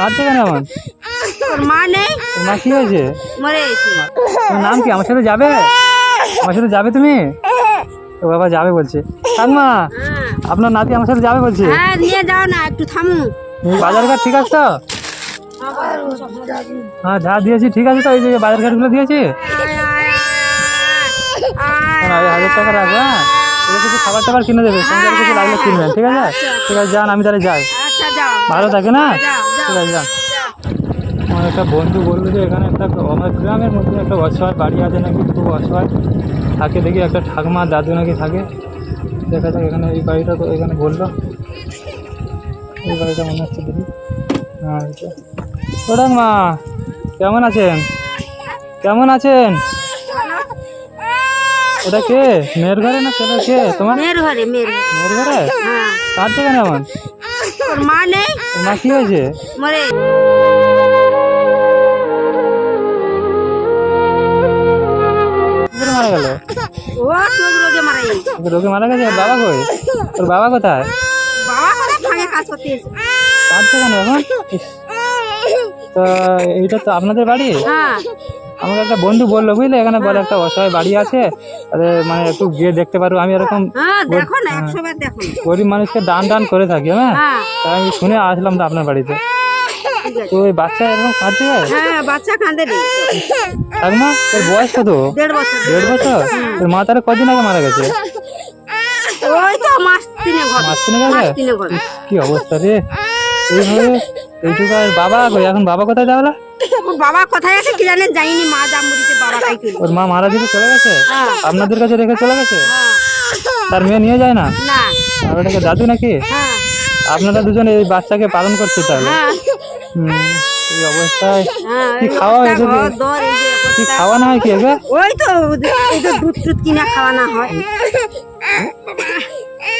কাঁদছে কেন এমন তোর মা নেই? মা কি হয়েছে? মরে গেছি তোমার নাম কি? আমার সাথে যাবে? আমার সাথে যাবে তুমি? তো বাবা যাবে বলছে। ঠাকমা আপনার নাতি আমার সাথে যাবে বলছে। হ্যাঁ নিয়ে যাও না একটু থামু। বাজার ঘাট ঠিক আছে? তো হ্যাঁ যা দিয়েছি ঠিক আছে তো এই যে বাজার ঘাটগুলো দিয়েছি। হ্যাঁ হাজার টাকা রাখব হ্যাঁ। কিছু খাবার টাবার কিনে দেবে সঙ্গে কিছু লাগলে কিনবেন ঠিক আছে? ঠিক আছে যান আমি তাহলে যাই। আচ্ছা ভালো থাকে না? আমার একটা বন্ধু বলল যে এখানে একটা আমার গ্রামের মধ্যে একটা অসহায় বাড়ি আছে নাকি? খুব অসহায়। থাকে দেখি একটা ঠাকুমা দাদু নাকি থাকে। দেখা যাক এখানে এই বাড়িটা তো এখানে বলল। এই বাড়িটা মনে হচ্ছে দেখি। হ্যাঁ ও ঠাকুমা কেমন আছেন? কেমন আছেন? ওটা কে? মেয়ের ঘরে না ছেলে কে? তোমার? মেয়ের ঘরে মেয়ের ঘরে। মেয়ের ঘরে? হ্যাঁ। এমন তোর মা নেই মা কি হয়েছে মরে মারা গেল? ও রোগে মারা গেছে রোগে মারা গেছে? বাবা কই? তোর বাবা কোথায়? বাবা করে ভাঙে কাজ করতে এসে কেন এখন? তো এইটা তো আপনাদের বাড়ি? হ্যাঁ। আমাকে একটা বন্ধু বলল বুঝলে? এখানে বলে একটা অসহায় বাড়ি আছে। আরে মানে একটু গিয়ে দেখতে পারব আমি এরকম হ্যাঁ না গরিব মানুষকে দান দান করে থাকি হ্যাঁ? হ্যাঁ। তাই আমি শুনে আসলাম তো আপনার বাড়িতে। তো ওই বাচ্চা এরকম কাঁদছে? হ্যাঁ বাচ্চা কাঁদে ঠাকুমা তোর বয়স কত? দেড় বছর। দেড় বছর? তোর মা তারা কদিন আগে মারা গেছে? ওই তো মাস তিনে মাস তিনেক আগে? মাস তিনে কি অবস্থা রে? এইভাবে এইটুকু আর বাবা এখন বাবা কোথায় তাহলে? ও বাবা কোথায় আছে কি জানে যাইনি মা জামুড়িতে বাবা ওর মা মারা চলে গেছে? হ্যাঁ। আপনাদের কাছে রেখে চলে গেছে? তার মেয়ে নিয়ে যায় না? না। আর ওটাকে দাদু নাকি? হ্যাঁ। আপনারা দুজন এই বাচ্চাকে পালন করছে তাহলে? হ্যাঁ। এই অবস্থায় কি খাওয়া কি? খাওয়ানো হয় কি ওই তো দুধ টুধ কিনা খাওয়ানো হয়।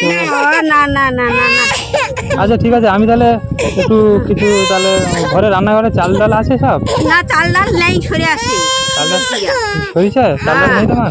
না না না না না। আচ্ছা ঠিক আছে আমি তাহলে একটু কিছু তাহলে ঘরে রান্নাঘরে চাল ডাল আছে সব? না চাল ডাল নেই সরে আসে। সরিষা? চাল ডাল নেই তোমার?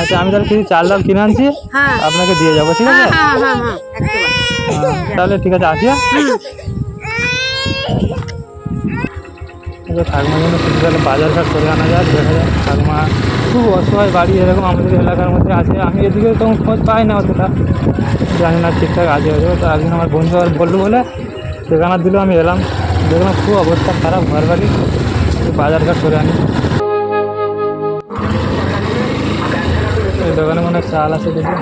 আচ্ছা আমি তাহলে কিছু চাল ডাল কিনে আনছি হ্যাঁ। আপনাকে দিয়ে যাব ঠিক আছে? হ্যাঁ হ্যাঁ হ্যাঁ হ্যাঁ। হ্যাঁ, তাহলে ঠিক আছে আসি হ্যাঁ? আচ্ছা ঠাকুমার জন্য কিছু তাহলে বাজার ঘাট করে আনা যায় দেখা যায় ঠাকুমা খুব অসহায় বাড়ি এরকম আমাদের এলাকার মধ্যে আছে আমি এদিকে তো খোঁজ পাই না অতটা জানি না ঠিকঠাক আছে হয়তো তো একদিন আমার বন্ধু আর বলল বলে ঠিকানা দিল আমি এলাম দেখলাম খুব অবস্থা খারাপ ঘর বাড়ি বাজার ঘাট করে আনি এই দোকানে মনে চাল আছে দেখি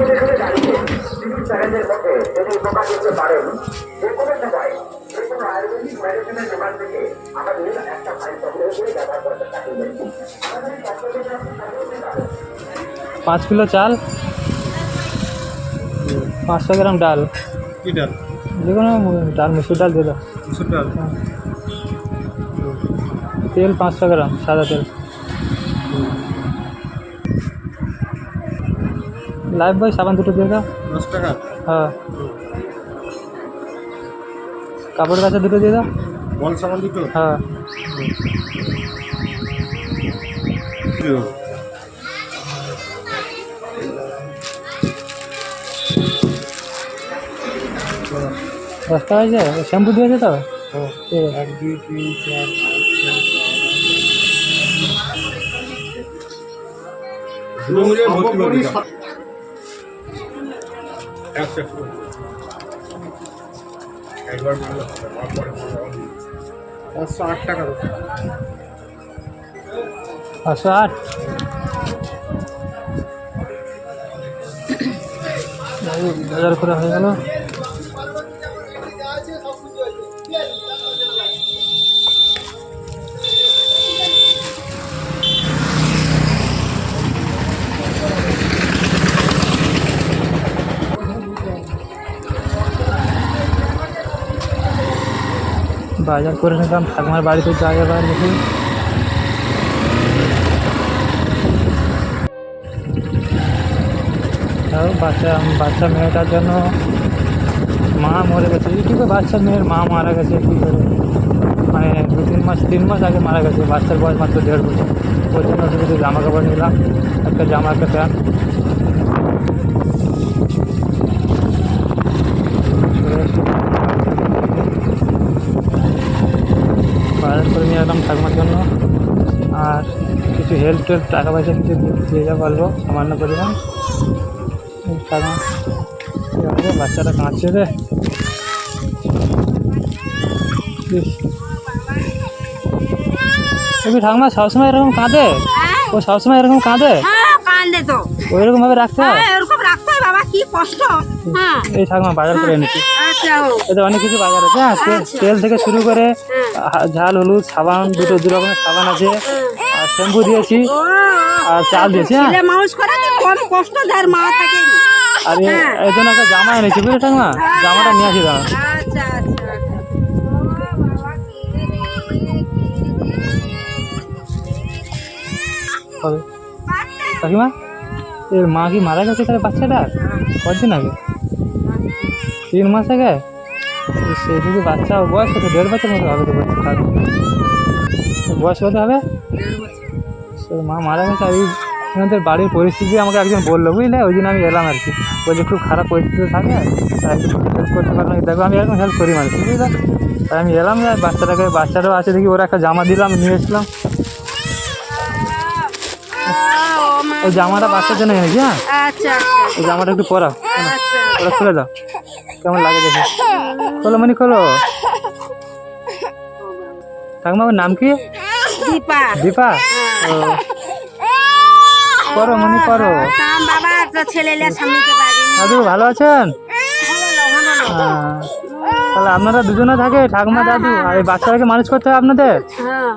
পাঁচ কিলো চাল পাঁচশো গ্রাম ডাল। কি ডাল? যে কোনো ডাল মুসুর ডাল দিয়ে দাও। মুসুর ডাল। তেল পাঁচশো গ্রাম সাদা তেল। লাইফ বয় সাবান দুটো দিয়ে দাও। দশ টাকা? হ্যাঁ। কাপড় কাছে দুটো দিয়ে দাও। বল সামান দুটো। হ্যাঁ। দশটা হয়েছে? শ্যাম্পু দিয়েছে তো? এক দুই তিন চার একবার বললে হবে, পরে পাঁচশো আট টাকা পাঁচশো আট? বাজার করে হয়ে গেল। বাজার করে নিলাম, ঠাকুমার বাড়িতে জায়গা বার দেখি। বাচ্চা বাচ্চা মেয়েটার জন্য মা মরে গেছে। এইটুকু বাচ্চা মেয়ের মা মারা গেছে, কী করে? মানে দু তিন মাস তিন মাস আগে মারা গেছে, বাচ্চার বয়স মাত্র দেড় বছর। ওর জন্য জামা কাপড় নিলাম, একটা জামা, একটা প্যান্ট। বাজার করে নিয়ে এলাম ঠাকুমার জন্য। আর কিছু হেল্প টেল্প টাকা পয়সা কিছু দিয়ে- যা বলব সামান্য পরিমাণ। এই ঠাকুমা কী হবে? বাচ্চাটা কাঁদছে রে। ঠাকুমা সবসময় এরকম কাঁদে? ও সবসময় এরকম কাঁদে? হ্যাঁ কান্দে তো। ওইরকম ভাবে রাখতে হয় হ্যাঁ এরকম রাখতে হয় বাবা কি কষ্ট? হ্যাঁ। এই ঠাকুমা বাজার করে এনেছি। আচ্ছা এতে অনেক কিছু বাজার আছে হ্যাঁ তেল- আচ্ছা। তেল থেকে শুরু করে হ্যাঁ। ঝাল হলুদ সাবান দুটো দু রকমের সাবান আছে আর শ্যাম্পু দিয়েছি আর চাল দিয়েছি হ্যাঁ। মানুষ করে কম কষ্ট যার মা থাকে। আর হ্যাঁ। জন্য একটা জামা এনেছি বুঝলে ঠাকুমা? জামাটা নিয়ে আসি দাঁড়া আচ্ছা আচ্ছা। কাকিমা এর মা কি মারা গেছে তাহলে বাচ্চাটা কদিন আগে? তিন মাস আগে? সে যদি বাচ্চা বয়স কত দেড় বছর মতো হবে তো বাচ্চাটা বয়স কত হবে? সে মা মারা গেছে, আর আমাদের বাড়ির পরিস্থিতি আমাকে একজন বলল, বুঝলে? ওই জন্য আমি এলাম আর কি। বলছে খুব খারাপ পরিস্থিতি থাকে, তাই একটু হেল্প করতে পারলাম। দেখো, আমি এরকম হেল্প করি মানুষ বুঝলে? তাই আমি এলাম যে বাচ্চাটাকে, বাচ্চাটাও আছে দেখি, ওরা একটা জামা দিলাম, নিয়ে এসলাম। ওই জামাটা বাচ্চার জন্য এনেছি হ্যাঁ? আচ্ছা ওই জামাটা একটু পরা। আচ্ছা। ওরা খুলে দাও। কেমন লাগে দেখি? খোলো মানে খোলো। ঠাকুমার নাম কি? দীপা। দীপা? ও। করো মনি করো বাবা ছেলে দাদু ভালো আছেন। তাহলে আপনারা দুজনে থাকে ঠাকুমা দাদু আর এই বাচ্চাটাকে মানুষ করতে হবে আপনাদের? হ্যাঁ।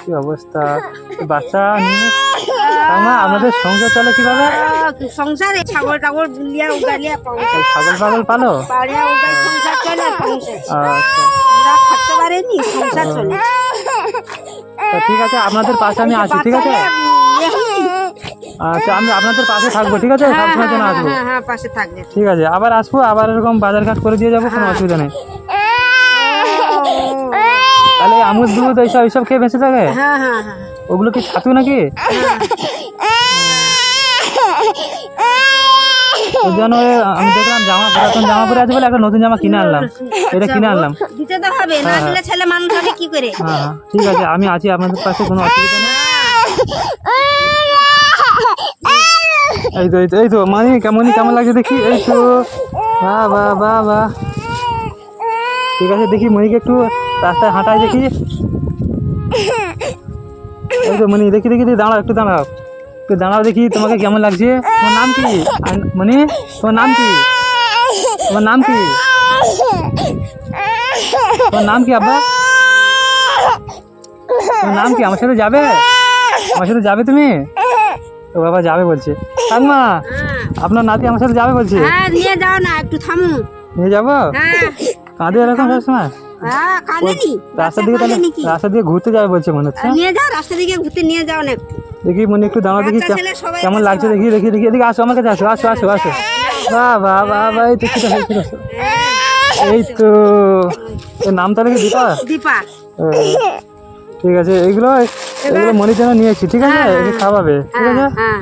কি অবস্থা। বাচ্চা নিয়ে ঠাকুমা আপনাদের সংসার চলে কীভাবে? সংসারে ছাগল টাগল বুলিয়া উগালিয়া ছাগল পাগল পালো? পাড়িয়া উগাই সংসার চলে আচ্ছা। খাটতে পারেনি সংসার চলে। ঠিক আছে আপনাদের পাশে আমি আছি ঠিক আছে? আচ্ছা আমি আপনাদের পাশে থাকব ঠিক আছে? সবসময় যেন আসব। হ্যাঁ হ্যাঁ পাশে থাকবে। ঠিক আছে আবার আসব আবার এরকম বাজার ঘাট করে দিয়ে যাব কোনো অসুবিধা নেই। তাহলে আমুল দুধ এইসব এইসব খেয়ে বেঁচে থাকে? হ্যাঁ হ্যাঁ হ্যাঁ। ওগুলো কি ছাতু নাকি? জন্য আমি দেখলাম জামা পুরাতন জামা পরে আছে বলে একটা নতুন জামা কিনে আনলাম। এটা কিনে আনলাম। দিতে তো হবে না দিলে ছেলে মানুষ হবে কি করে? হ্যাঁ হ্যাঁ ঠিক আছে আমি আছি আপনাদের পাশে কোনো অসুবিধা নেই। এই তো এই তো এই তো মানে কেমনই কেমন লাগছে দেখি এই তো। বাহ বাহ বাহ বাহ। ঠিক আছে দেখি মনিকে একটু রাস্তায় হাঁটাই দেখি। এই তো মনি দেখি দেখি দাঁড়াও একটু দাঁড়াও। একটু দাঁড়াও দেখি তোমাকে কেমন লাগছে? তোমার নাম কি? মনি তোমার নাম কি? তোমার নাম কি? তোমার নাম কি আব্বা? তোমার নাম কি? আমার সাথে যাবে? আমার সাথে যাবে তুমি? ও বাবা যাবে বলছে। ঠাকমা আপনার নাতি আমার সাথে যাবে বলছে? হ্যাঁ নিয়ে যাও না একটু থামু। নিয়ে যাব? হ্যাঁ। কাঁদে এরকম সবসময়? হ্যাঁ কাঁদেনি। রাস্তার দিকে তাহলে রাস্তা দিয়ে ঘুরতে যাবে বলছে মনে হচ্ছে নিয়ে যাও রাস্তা দিকে ঘুরতে নিয়ে যাও না দেখি মনে একটু দেখি কেমন লাগছে দেখি দেখি দেখি এদিকে আসো আমার কাছে আসো আসো আসো আসো। বাহ বাহ বাহ বাহ এই তো এই! নাম তাহলে কি দীপা? দীপা। ঠিক আছে এইগুলো এগুলো মনির জন্য নিয়েছি ঠিক আছে? একে খাওয়াবে ঠিক আছে? হ্যাঁ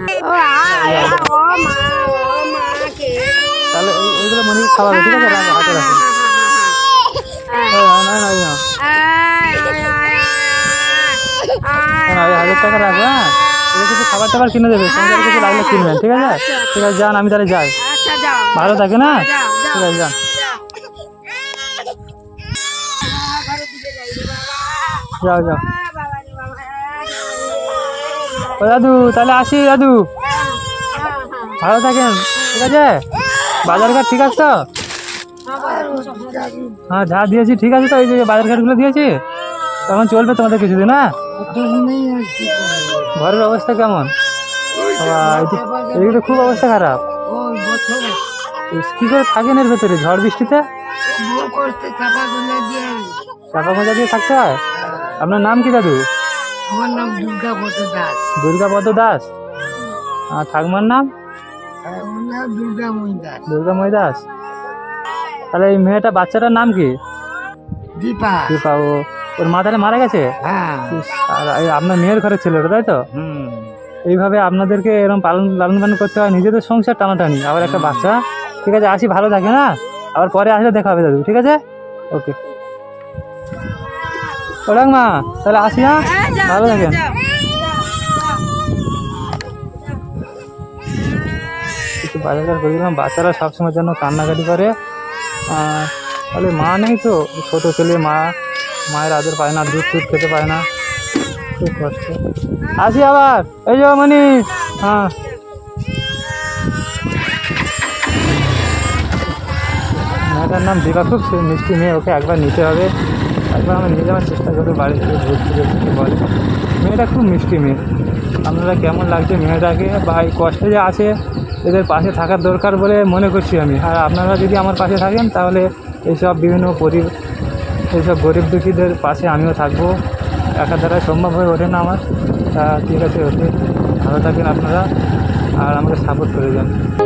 তাহলে এইগুলো মনির খাওয়াবে ঠিক আছে? হাতে রাখো। হাজার টাকা রাখো হ্যাঁ এগুলো কিছু খাবার টাবার কিনে দেবে সংসারে কিছু লাগলে কিনবেন ঠিক আছে ঠিক আছে যান আমি তাহলে যাই আচ্ছা ভালো থাকে না ঠিক আছে যান যাও যাও ও দাদু তাহলে আসি দাদু ভালো থাকেন ঠিক আছে বাজার ঘাট ঠিক আছে তো হ্যাঁ যা দিয়েছি ঠিক আছে তো এই যে বাজার ঘাটগুলো দিয়েছি। তখন চলবে তোমাদের কিছুদিন না ঘরের অবস্থা কেমন? এদিক- খুব অবস্থা খারাপ। কি করে থাকেন এর ভেতরে? ঝড় বৃষ্টিতে? চাপা মোজা দিয়ে থাকতে হয়? আপনার নাম কি দাদু? আমার নাম দুর্গা দাস দুর্গাপদ দাস। আর ঠাকুমার নাম? দুর্গা মই দাস। দুর্গাময় দাস। তাহলে এই মেয়েটা বাচ্চাটার নাম কি? দীপা। দীপা ও ওর মা তাহলে মারা গেছে? হ্যাঁ। আর এই আপনার মেয়ের ঘরে ছিল ওটা তাই তো? এইভাবে আপনাদেরকে এরকম পালন লালন পালন করতে হয় নিজেদের সংসার টানাটানি। আবার একটা বাচ্চা ঠিক আছে আসি ভালো থাকে না? আবার পরে আসলে দেখা হবে দাদু ঠিক আছে? ওকে। ও ওরাং মা তাহলে আসি হ্যাঁ? ভালো থাকেন। কিছু বাজার করে দিলাম বাচ্চারা সবসময় জন্য কান্নাকাটি করে। তাহলে মা নেই তো? ছোটো ছেলে, মা, মায়ের আদর পায় না, দুধ টুধ খেতে পায় না। খুব কষ্ট। আসি আবার। এই যে মানে হ্যাঁ। মেয়েটার নাম দীপা খুব মিষ্টি মেয়ে, ওকে একবার নিতে হবে। একবার আমি নিয়ে যাওয়ার চেষ্টা করব বাড়িতে ঘুরতে ঘুরতে বলে। মেয়েটা খুব মিষ্টি মেয়ে। আপনারা কেমন লাগছে মেয়েটাকে? ভাই, কষ্টে যে আছে। এদের পাশে থাকার দরকার বলে মনে করছি আমি। আর আপনারা যদি আমার পাশে থাকেন, তাহলে এইসব বিভিন্ন পরি, এইসব গরিব দুঃখীদের পাশে আমিও থাকব। একা দ্বারা সম্ভব হয়ে ওঠে না আমার। তা ঠিক আছে, ওকে। ভালো থাকেন আপনারা। আর আমাকে সাপোর্ট করে যান।